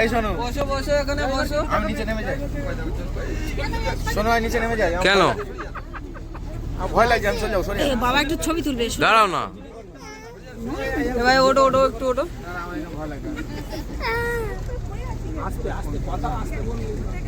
এই শোনো। বসো বসো এখানে বসো। আমি নিচে নেমে যাই। শোনো আমি নিচে নেমে যাই। কেন? ভয় লাগে। লাগছে আমি চলে যাও সরি বাবা একটু ছবি তুলবে। দাঁড়াও না। ভাই ওটো ওটো একটু ওটো ভয় লাগে খেয়ে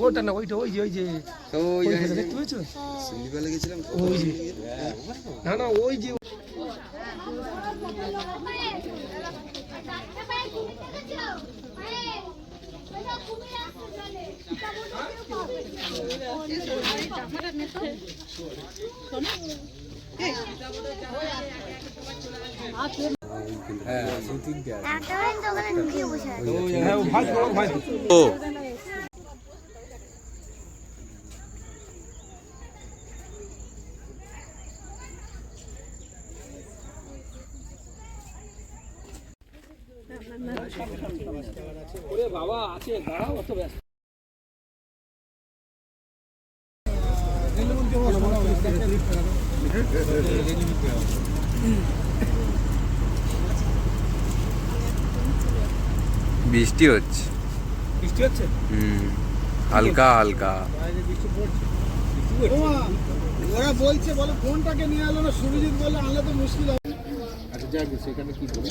ওটা না ওইটা ওই যে ওই যে দেখতে পেয়েছ? ওই যে না না ওই যে একেবারে দোকানে আছে ও বৃষ্টি হচ্ছে। বৃষ্টি হচ্ছে? হুম হালকা হালকা। ওরা বলছে বলে ফোনটাকে নিয়ে এলো না সুবিজিৎ বলে আনলে তো মুশকিল হবে। আচ্ছা যাক সেখানে কি করব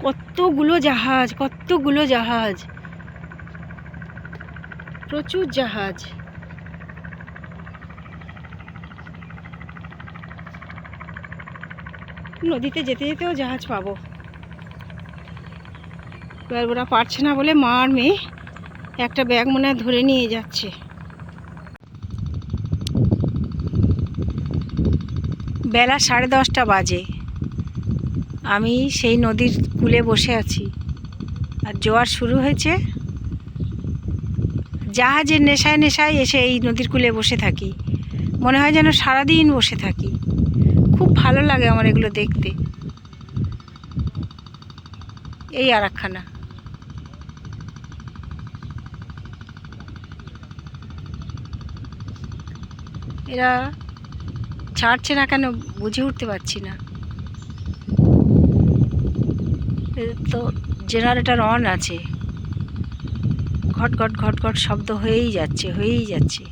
কতগুলো জাহাজ কতগুলো জাহাজ। প্রচুর জাহাজ। নদীতে যেতে যেতেও জাহাজ পাবো। এবার ওরা পারছে না বলে মা আর মেয়ে একটা ব্যাগ মনে ধরে নিয়ে যাচ্ছে। বেলা সাড়ে দশটা বাজে। আমি সেই নদীর কূলে বসে আছি। আর জোয়ার শুরু হয়েছে। জাহাজের নেশায় নেশায় এসে এই নদীর কূলে বসে থাকি। মনে হয় যেন সারাদিন বসে থাকি। খুব ভালো লাগে আমার এগুলো দেখতে। এই আর একখানা এরা ছাড়ছে না কেন বুঝে উঠতে পারছি না। তো জেনারেটার অন আছে। ঘট ঘট ঘট ঘট শব্দ হয়েই যাচ্ছে হয়েই যাচ্ছে।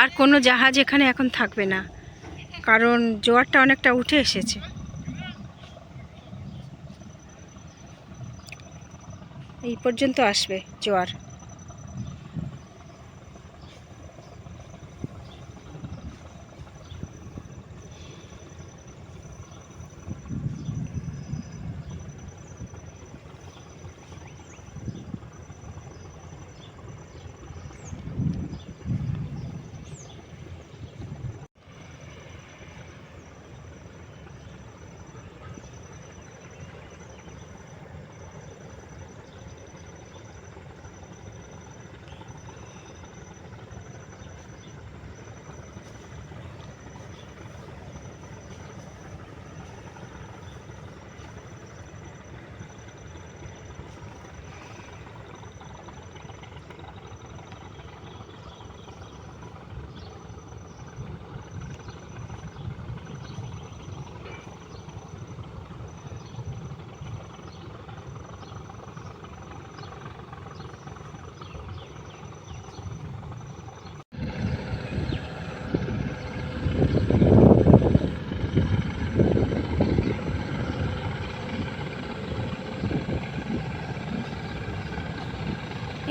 আর কোনো জাহাজ এখানে এখন থাকবে না। কারণ জোয়ারটা অনেকটা উঠে এসেছে। এই পর্যন্ত আসবে জোয়ার।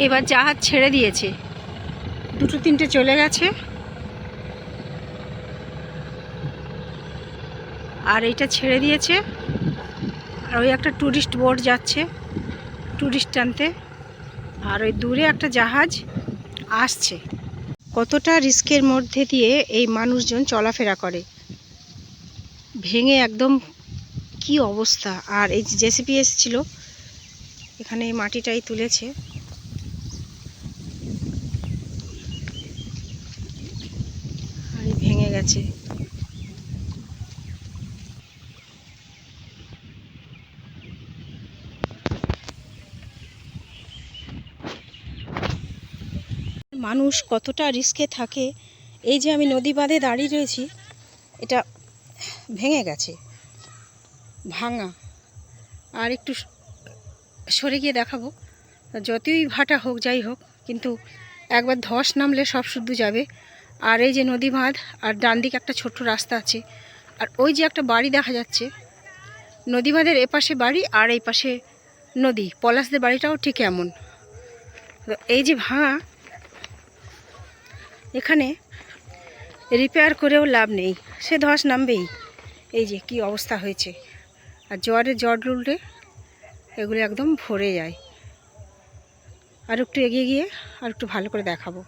এবার জাহাজ ছেড়ে দিয়েছে। দুটো তিনটে চলে গেছে। আর এইটা ছেড়ে দিয়েছে। আর ওই একটা ট্যুরিস্ট বোট যাচ্ছে ট্যুরিস্ট টানতে আর ওই দূরে একটা জাহাজ আসছে। কতটা রিস্কের মধ্যে দিয়ে এই মানুষজন চলাফেরা করে? ভেঙে একদম কি অবস্থা? আর এই জেসিপি এসেছিল, এখানে এই মাটিটাই তুলেছে আর গেছে মানুষ কতটা রিস্কে থাকে, এই যে আমি নদী বাঁধে দাঁড়িয়ে রয়েছি, এটা ভেঙে গেছে, ভাঙা। আর একটু সরে গিয়ে দেখাবো। যতই ভাটা হোক, যাই হোক, কিন্তু একবার ধস নামলে সব শুদ্ধ যাবে। আর এই যে নদী বাঁধ, আর ডান দিকে একটা ছোট্ট রাস্তা আছে। আর ওই যে একটা বাড়ি দেখা যাচ্ছে। নদী বাঁধের এপাশে বাড়ি আর এই পাশে নদী। পলাশদের বাড়িটাও ঠিক এমন। এই যে ভাঙা, এখানে রিপেয়ার করেও লাভ নেই। সে ধস নামবেই। এই যে কি অবস্থা হয়েছে। আর জোয়ারে জট উল্টে এগুলো একদম ভরে যায়। আর একটু এগিয়ে গিয়ে আর একটু ভালো করে দেখাবো।